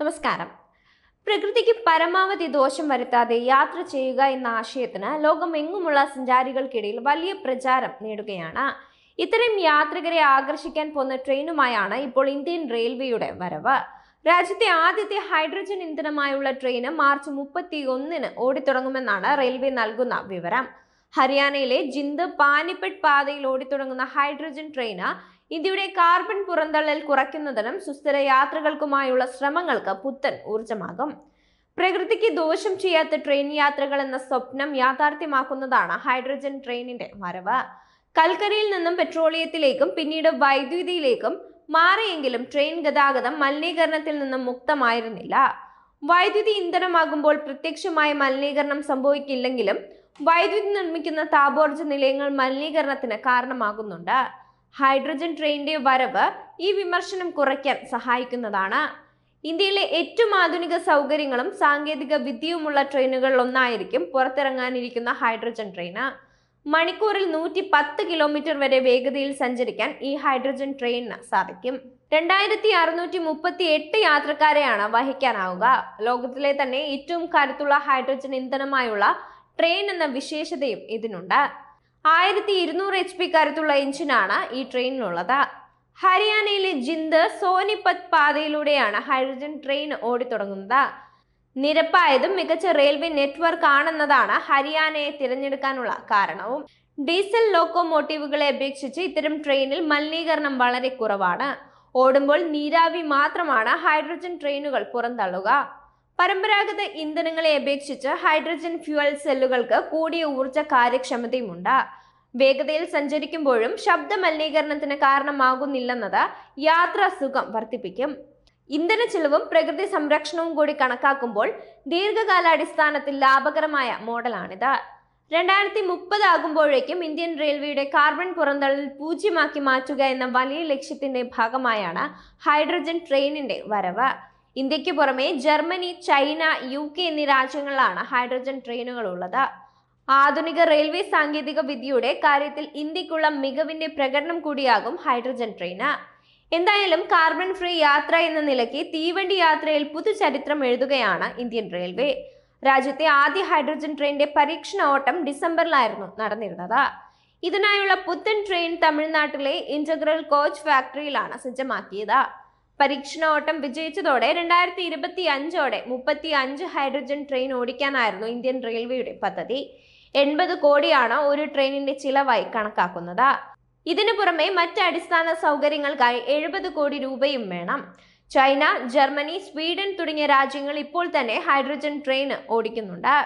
നമസ്കാരം. പ്രകൃതിക്ക് പരമാവധി ദോഷം വരുത്താതെ യാത്ര ചെയ്യുക എന്ന ആശയത്തിന് ലോകമെങ്ങുമുള്ള സഞ്ചാരികൾക്കിടയിൽ വലിയ പ്രചാരം നേടുകയാണ്. ഇത്തരം യാത്രികരെ ആകർഷിക്കാൻ പോകുന്ന ട്രെയിനുമായാണ് ഇപ്പോൾ ഇന്ത്യൻ റെയിൽവേയുടെ വരവ്. രാജ്യത്തെ ആദ്യത്തെ ഹൈഡ്രജൻ ഇന്ധനമായുള്ള ട്രെയിന് മാർച്ച് മുപ്പത്തി ഒന്നിന് ഓടിത്തുടങ്ങുമെന്നാണ് റെയിൽവേ നൽകുന്ന വിവരം. ഹരിയാനയിലെ ജിന്ദ് പാനിപ്പട്ട് പാതയിൽ ഓടിത്തുടങ്ങുന്ന ഹൈഡ്രജൻ ട്രെയിന് ഇന്ത്യയുടെ കാർബൺ പുറന്തള്ളൽ കുറയ്ക്കുന്നതിനും സുസ്ഥിര യാത്രകൾക്കുമായുള്ള ശ്രമങ്ങൾക്ക് പുത്തൻ ഊർജമാകും പ്രകൃതിക്ക് ദോഷം ചെയ്യാത്ത ട്രെയിൻ യാത്രകൾ എന്ന സ്വപ്നം യാഥാർത്ഥ്യമാക്കുന്നതാണ് ഹൈഡ്രജൻ ട്രെയിനിന്റെ വരവ്. കൽക്കരിയിൽ നിന്നും പെട്രോളിയത്തിലേക്കും പിന്നീട് വൈദ്യുതിയിലേക്കും മാറിയെങ്കിലും ട്രെയിൻ ഗതാഗതം മലിനീകരണത്തിൽ നിന്നും മുക്തമായിരുന്നില്ല. വൈദ്യുതി ഇന്ധനമാകുമ്പോൾ പ്രത്യക്ഷമായ മലിനീകരണം സംഭവിക്കില്ലെങ്കിലും വൈദ്യുതി നിർമ്മിക്കുന്ന താപോർജ നിലയങ്ങൾ മലിനീകരണത്തിന് കാരണമാകുന്നുണ്ട്. ഹൈഡ്രജൻ ട്രെയിനിന്റെ വരവ് ഈ വിമർശനം കുറയ്ക്കാൻ സഹായിക്കുന്നതാണ്. ഇന്ത്യയിലെ ഏറ്റവും ആധുനിക സൗകര്യങ്ങളും സാങ്കേതിക വിദ്യയുമുള്ള ട്രെയിനുകളിൽ ഒന്നായിരിക്കും പുറത്തിറങ്ങാനിരിക്കുന്ന ഹൈഡ്രജൻ ട്രെയിന്. മണിക്കൂറിൽ നൂറ്റി പത്ത് കിലോമീറ്റർ വരെ വേഗതയിൽ സഞ്ചരിക്കാൻ ഈ ഹൈഡ്രജൻ ട്രെയിനിന് സാധിക്കും. രണ്ടായിരത്തി അറുന്നൂറ്റി മുപ്പത്തി എട്ട് യാത്രക്കാരെയാണ് വഹിക്കാനാവുക. ലോകത്തിലെ തന്നെ ഏറ്റവും കരുത്തുള്ള ഹൈഡ്രജൻ ഇന്ധനമായുള്ള ട്രെയിൻ എന്ന വിശേഷതയും ഇതിനുണ്ട്. ആയിരത്തി ഇരുന്നൂറ് എച്ച് പി കരുത്തുള്ള എഞ്ചിനാണ് ഈ ട്രെയിനിനുള്ളത്. ഹരിയാനയിലെ ജിന്ദ് സോനിപത് പാതയിലൂടെയാണ് ഹൈഡ്രജൻ ട്രെയിൻ ഓടിത്തുടങ്ങുന്നത്. നിരപ്പായതും മികച്ച റെയിൽവേ നെറ്റ്വർക്ക് ആണെന്നതാണ് ഹരിയാനയെ തിരഞ്ഞെടുക്കാനുള്ള കാരണവും. ഡീസൽ ലോക്കോമോട്ടീവുകളെ അപേക്ഷിച്ച് ഇത്തരം ട്രെയിനിൽ മലിനീകരണം വളരെ കുറവാണ്. ഓടുമ്പോൾ നീരാവി മാത്രമാണ് ഹൈഡ്രജൻ ട്രെയിനുകൾ പുറന്തള്ളുക. പരമ്പരാഗത ഇന്ധനങ്ങളെ അപേക്ഷിച്ച് ഹൈഡ്രജൻ ഫ്യുവൽ സെല്ലുകൾക്ക് കൂടിയ ഊർജ കാര്യക്ഷമതയുമുണ്ട്. വേഗതയിൽ സഞ്ചരിക്കുമ്പോഴും ശബ്ദ മലിനീകരണത്തിന് കാരണമാകുന്നില്ലെന്നത് യാത്രാ സുഖം വർദ്ധിപ്പിക്കും. ഇന്ധന ചെലവും പ്രകൃതി സംരക്ഷണവും കൂടി കണക്കാക്കുമ്പോൾ ദീർഘകാലാടിസ്ഥാനത്തിൽ ലാഭകരമായ മോഡലാണിത്. രണ്ടായിരത്തി മുപ്പത് ആകുമ്പോഴേക്കും ഇന്ത്യൻ റെയിൽവേയുടെ കാർബൺ പുറന്തള്ളൽ പൂജ്യമാക്കി മാറ്റുക എന്ന വലിയ ലക്ഷ്യത്തിന്റെ ഭാഗമായാണ് ഹൈഡ്രജൻ ട്രെയിനിന്റെ വരവ്. ഇന്ത്യയ്ക്ക് പുറമെ ജർമ്മനി ചൈന യു കെ എന്നീ രാജ്യങ്ങളിലാണ് ഹൈഡ്രജൻ ട്രെയിനുകൾ ഉള്ളത് ആധുനിക റെയിൽവേ സാങ്കേതിക വിദ്യയുടെ കാര്യത്തിൽ ഇന്ത്യക്കുള്ള മികവിന്റെ പ്രകടനം കൂടിയാകും ഹൈഡ്രജൻ ട്രെയിന്. എന്തായാലും കാർബൺ ഫ്രീ യാത്ര എന്ന നിലയ്ക്ക് തീവണ്ടി യാത്രയിൽ പുതുചരിത്രം എഴുതുകയാണ് ഇന്ത്യൻ റെയിൽവേ. രാജ്യത്തെ ആദ്യ ഹൈഡ്രജൻ ട്രെയിനിന്റെ പരീക്ഷണ ഓട്ടം ഡിസംബറിലായിരുന്നു നടന്നിരുന്നത്. ഇതിനായുള്ള പുത്തൻ ട്രെയിൻ തമിഴ്നാട്ടിലെ ഇന്റഗ്രൽ കോച്ച് ഫാക്ടറിയിലാണ് സജ്ജമാക്കിയത്. പരീക്ഷണ ഓട്ടം വിജയിച്ചതോടെ രണ്ടായിരത്തി ഇരുപത്തി അഞ്ചോടെ മുപ്പത്തി അഞ്ച് ഹൈഡ്രജൻ ട്രെയിൻ ഓടിക്കാനായിരുന്നു ഇന്ത്യൻ റെയിൽവേയുടെ പദ്ധതി. എൺപത് കോടിയാണ് ഒരു ട്രെയിനിന്റെ ചിലവായി കണക്കാക്കുന്നത്. ഇതിനു പുറമെ മറ്റ് അടിസ്ഥാന സൗകര്യങ്ങൾക്കായി എഴുപത് കോടി രൂപയും വേണം. ചൈന ജർമ്മനി സ്വീഡൻ തുടങ്ങിയ രാജ്യങ്ങൾ ഇപ്പോൾ തന്നെ ഹൈഡ്രജൻ ട്രെയിൻ ഓടിക്കുന്നുണ്ട്.